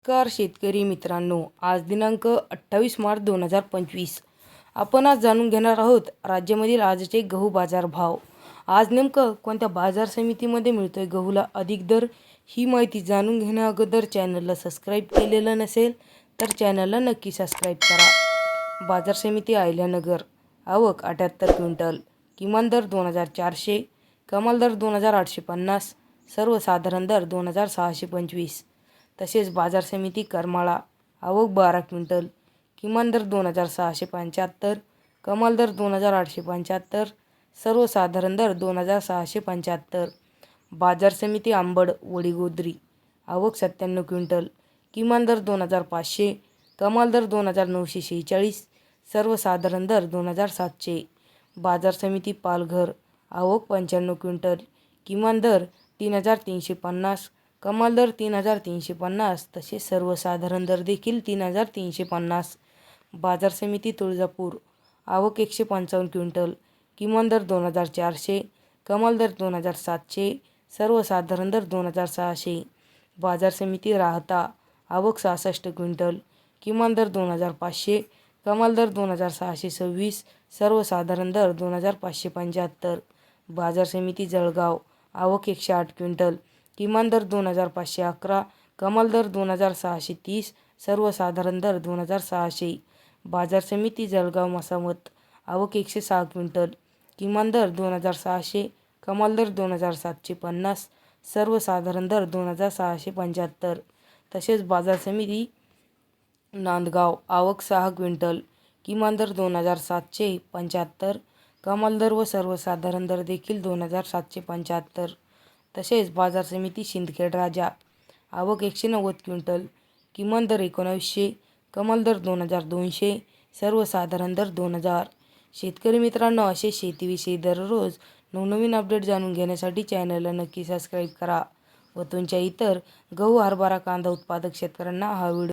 नमस्कार शेतकरी मित्रांनो आज दिनांक अठ्ठावीस मार्च दोन हजार पंचवीस. आपण आज जाणून घेणार आहोत राज्यामधील आजचे गहू बाजार भाव आज नेमकं कोणत्या बाजार समितीमध्ये मिळतोय गहूला अधिक दर ही माहिती जाणून घेण्या अगोदर चॅनलला सबस्क्राईब केलेलं नसेल तर चॅनलला नक्की सबस्क्राईब करा. बाजार समिती आयल्यानगर आवक अठ्याहत्तर क्विंटल किमान दर दोन हजार चारशे कमाल दर दोन हजार आठशे पन्नास सर्वसाधारण दर दोन हजार सहाशे पंचवीस. तसेच बाजार समिती करमाळा आवक बारा क्विंटल किमान दर दोन हजार सहाशे पंच्याहत्तर कमाल दर दोन हजार आठशे पंच्याहत्तर सर्वसाधारण दर दोन हजार सहाशे पंच्याहत्तर बाजार समिती आंबड वडीगोद्री आवक सत्त्याण्णव क्विंटल किमान दर दोन हजार पाचशे कमाल दर दोन हजार नऊशे शेहेचाळीस सर्वसाधारण दर दोन हजार सातशे बाजार समिती पालघर आवक पंच्याण्णव क्विंटल किमान दर तीन हजार तीनशे पन्नास कमाल दर तीन हजार तीनशे पन्नास तसेच सर्वसाधारण दर देखील तीन हजार तीनशे पन्नास. बाजार समिती तुळजापूर आवक एकशे पंचावन्न क्विंटल किमान दर दोन हजार चारशे कमाल दर दोन हजार सातशे सर्वसाधारण दर दोन हजार सहाशे. बाजार समिती राहता आवक सहासष्ट क्विंटल किमान दर दोन हजार पाचशे कमाल दर दोन हजार सहाशे सव्वीस सर्वसाधारण दर दोन हजार पाचशे पंच्याहत्तर. बाजार समिती जळगाव आवक एकशे आठ क्विंटल किमान दर दोन हजार पाचशे अकरा कमाल दर दोन हजार सहाशे तीस सर्वसाधारण दर दोन हजार सहाशे. बाजार समिती जळगाव मसामत आवक एकशे सहा क्विंटल किमान दर दोन हजार सहाशे कमाल दर दोन हजार सातशे पन्नास सर्वसाधारण दर दोन हजार सहाशे पंच्याहत्तर. तसेच बाजार समिती नांदगाव आवक सहा क्विंटल किमान दर दोन हजार सातशे पंच्याहत्तर कमाल दर व सर्वसाधारण दर देखील दोन हजार सातशे पंच्याहत्तर. तसेच बाजार समिती शिंदखेड राजा आवक एकशे नव्वद क्विंटल किमान दर एकोणावीसशे कमाल दर दोन हजार दोनशे सर्वसाधारण दर दोन हजार शेतकरी मित्रांनो असे शेतीविषयी दररोज नवनवीन अपडेट जाणून घेण्यासाठी चॅनलला नक्की सबस्क्राईब करा. व तुमच्या इतर गहू हरभरा कांदा उत्पादक शेतकऱ्यांना हा व्हिडिओ